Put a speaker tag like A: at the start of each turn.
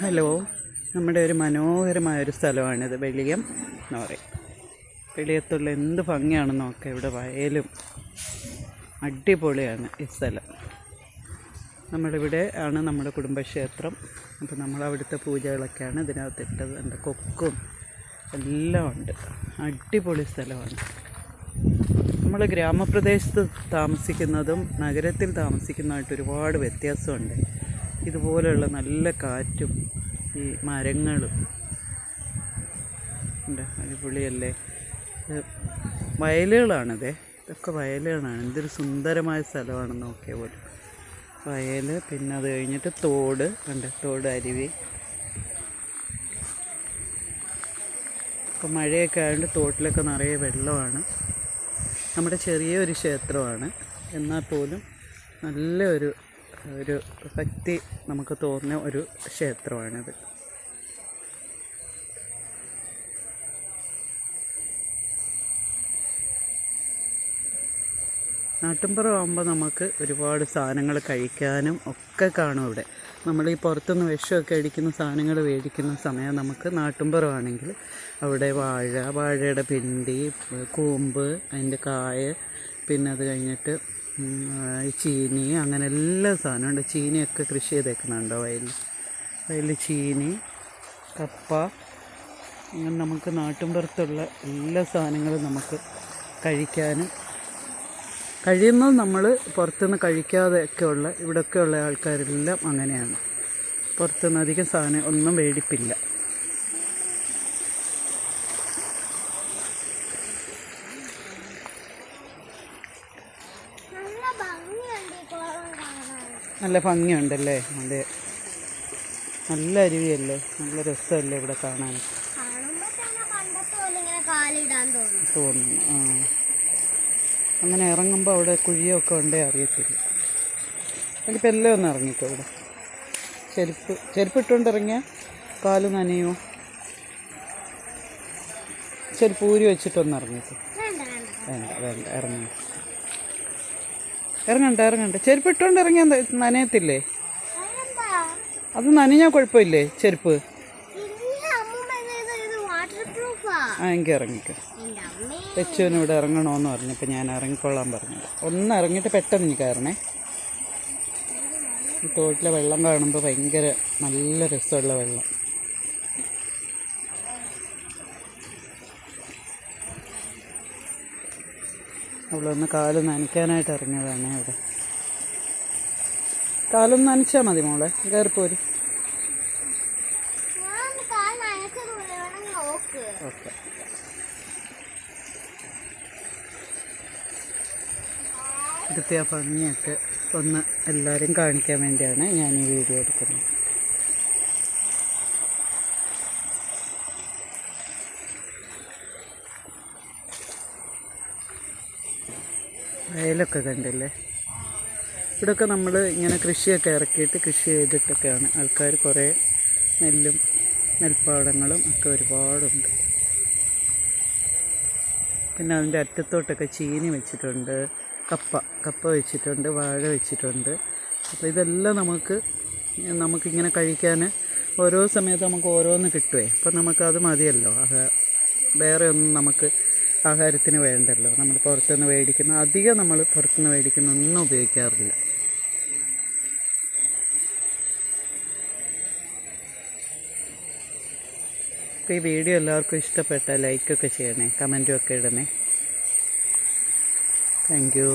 A: Hello നമ്മുടെ ഒരു മനോഹരമായ ഒരു സ്ഥലമാണിത് വെളിയം എന്ന് പറയും. വെളിയത്തുള്ള എന്ത് ഭംഗിയാണെന്ന് നോക്കാം ഇവിടെ വയലും അടിപൊളിയാണ് ഈ സ്ഥലം. നമ്മളിവിടെ ആണ് നമ്മുടെ കുടുംബക്ഷേത്രം. അപ്പോൾ നമ്മൾ അവിടുത്തെ പൂജകളൊക്കെയാണ് ഇതിനകത്ത് ഇട്ടത് എന്റെ കൊക്കും എല്ലാം ഉണ്ട്. അടിപൊളി സ്ഥലമാണ്. നമ്മൾ ഗ്രാമപ്രദേശത്ത് താമസിക്കുന്നതും നഗരത്തിൽ താമസിക്കുന്നതായിട്ട് ഒരുപാട് വ്യത്യാസമുണ്ട്. ഇതുപോലെയുള്ള നല്ല കാറ്റും ഈ മരങ്ങളും. ഉണ്ട്? അടിപൊളിയല്ലേ? വയലുകളാണിത്. ഇതൊക്കെ വയലുകളാണ്. എന്തൊരു സുന്ദരമായ സ്ഥലമാണെന്ന് നോക്കിയ പോലും. വയൽ പിന്നെ അത് കഴിഞ്ഞിട്ട് തോട്. ഉണ്ട് തോട് അരുവി. ഇപ്പം മഴയൊക്കെ ആയതുകൊണ്ട് തോട്ടിലൊക്കെ നിറയെ വെള്ളമാണ്. നമ്മുടെ ചെറിയൊരു ക്ഷേത്രമാണ്. എന്നാൽ പോലും നല്ലൊരു ഒരു ഭക്തി നമുക്ക് തോന്നുന്ന ഒരു ക്ഷേത്രമാണിത്. നാട്ടിൻപുറമാകുമ്പോൾ നമുക്ക് ഒരുപാട് സാധനങ്ങൾ കഴിക്കാനും ഒക്കെ കാണും ഇവിടെ നമ്മൾ ഈ പുറത്തുനിന്ന് വിഷമൊക്കെ അടിക്കുന്ന സാധനങ്ങൾ മേടിക്കുന്ന സമയം നമുക്ക് നാട്ടിൻപുറമാണെങ്കിൽ അവിടെ വാഴ വാഴയുടെ പിണ്ടി കൂമ്പ് അതിന്റെ കായ പിന്നെ അത് കഴിഞ്ഞിട്ട് ചീനി അങ്ങനെ എല്ലാ സാധനമുണ്ട് ചീനിയൊക്കെ കൃഷി ചെയ്തേക്കുന്നുണ്ടോ വയലിൽ? വയലിൽ ചീനി കപ്പ അങ്ങനെ നമുക്ക് നാട്ടിൻപുറത്തുള്ള എല്ലാ സാധനങ്ങളും നമുക്ക് കഴിക്കാനും കഴിയുന്നത് നമ്മൾ പുറത്തുനിന്ന് ഇവിടെയൊക്കെ ഉള്ള ആൾക്കാരെല്ലാം അങ്ങനെയാണ്. പുറത്തുനിന്ന് അധികം സാധനം ഒന്നും മേടിപ്പില്ല
B: നല്ല ഭംഗിയുണ്ട് ഈ കുളം കാണാൻ
A: നല്ല ഭംഗിയുണ്ടല്ലേ? അതെ. നല്ല അരുവിയല്ലേ? നല്ല രസമല്ലേ ഇവിടെ കാണാൻ? തോന്നുന്നു ആ. അങ്ങനെ ഇറങ്ങുമ്പോൾ അവിടെ കുഴിയൊക്കെ ഉണ്ടേ അറിയത്തില്ല. അതിപ്പോൾ എല്ലാം ഒന്ന് ഇറങ്ങിക്കോ ഇവിടെ. ചെരുപ്പ് ചെരുപ്പ് ഇട്ടുകൊണ്ട് ഇറങ്ങിയാൽ കാൽ നനയോ? ചെരുപ്പ് ഊരി വെച്ചിട്ടൊന്ന് ഇറങ്ങിക്കോ.
B: വേണ്ട വേണ്ട.
A: ഇറങ്ങി. ഇറങ്ങണ്ട ഇറങ്ങണ്ട. ചെരുപ്പ് ഇട്ടുകൊണ്ട് ഇറങ്ങിയാൽ നനയത്തില്ലേ? അത് നനഞ്ഞാൽ കുഴപ്പമില്ലേ ചെരുപ്പ്? ആ എങ്കിൽ ഇറങ്ങിക്കാം.
B: എന്റെ അമ്മേ
A: ലച്ചുവിന് ഇവിടെ ഇറങ്ങണമെന്ന് പറഞ്ഞപ്പോൾ ഞാൻ ഇറങ്ങിക്കൊള്ളാൻ പറഞ്ഞു ഒന്ന് ഇറങ്ങിയിട്ട് പെട്ടെന്ന് എനിക്ക് കയറണേ. ഈ തോട്ടിലെ വെള്ളം കാണുമ്പോൾ ഭയങ്കര നല്ല രസമുള്ള വെള്ളം. അവളൊന്ന് കാൽ നനയ്ക്കാനായിട്ട് ഇറങ്ങിയതാണ് അവിടെ. കാലൊന്ന് നനച്ചാൽ മതി മോളെ കയറിപ്പോര് ഓക്കെ. ഇവിടുത്തെ ആ ഭംഗിയൊക്കെ ഒന്ന് എല്ലാവരും കാണിക്കാൻ വേണ്ടിയാണ് ഞാൻ ഈ വീഡിയോ എടുക്കുന്നത്. വയലൊക്കെ കണ്ടില്ലേ? ഇവിടെയൊക്കെ നമ്മൾ ഇങ്ങനെ കൃഷിയൊക്കെ ഇറക്കിയിട്ട് കൃഷി ചെയ്തിട്ടൊക്കെയാണ്. ആൾക്കാർ കുറേ നെല്ലും നെൽപ്പാടങ്ങളും ഒക്കെ ഒരുപാടുണ്ട്. പിന്നെ അതിന്റെ അറ്റത്തോട്ടൊക്കെ ചീനി വെച്ചിട്ടുണ്ട് കപ്പ കപ്പ വെച്ചിട്ടുണ്ട് വാഴ വെച്ചിട്ടുണ്ട്. അപ്പോൾ ഇതെല്ലാം നമുക്ക് നമുക്കിങ്ങനെ കഴിക്കാൻ ഓരോ സമയത്ത് നമുക്ക് ഓരോന്ന് കിട്ടുമേ അപ്പോൾ നമുക്കത് മതിയല്ലോ. അത് വേറെ ഒന്നും നമുക്ക് ആഹാരത്തിന് വേണ്ടല്ലോ. നമ്മൾ പുറത്തുനിന്ന് മേടിക്കുന്ന അധികം നമ്മൾ പുറത്തുനിന്ന് മേടിക്കുന്ന ഒന്നും ഉപയോഗിക്കാറില്ല. അപ്പോൾ ഈ വീഡിയോ എല്ലാവർക്കും ഇഷ്ടപ്പെട്ട ലൈക്കൊക്കെ ചെയ്യണേ കമന്റും ഒക്കെ ഇടണേ. Thank you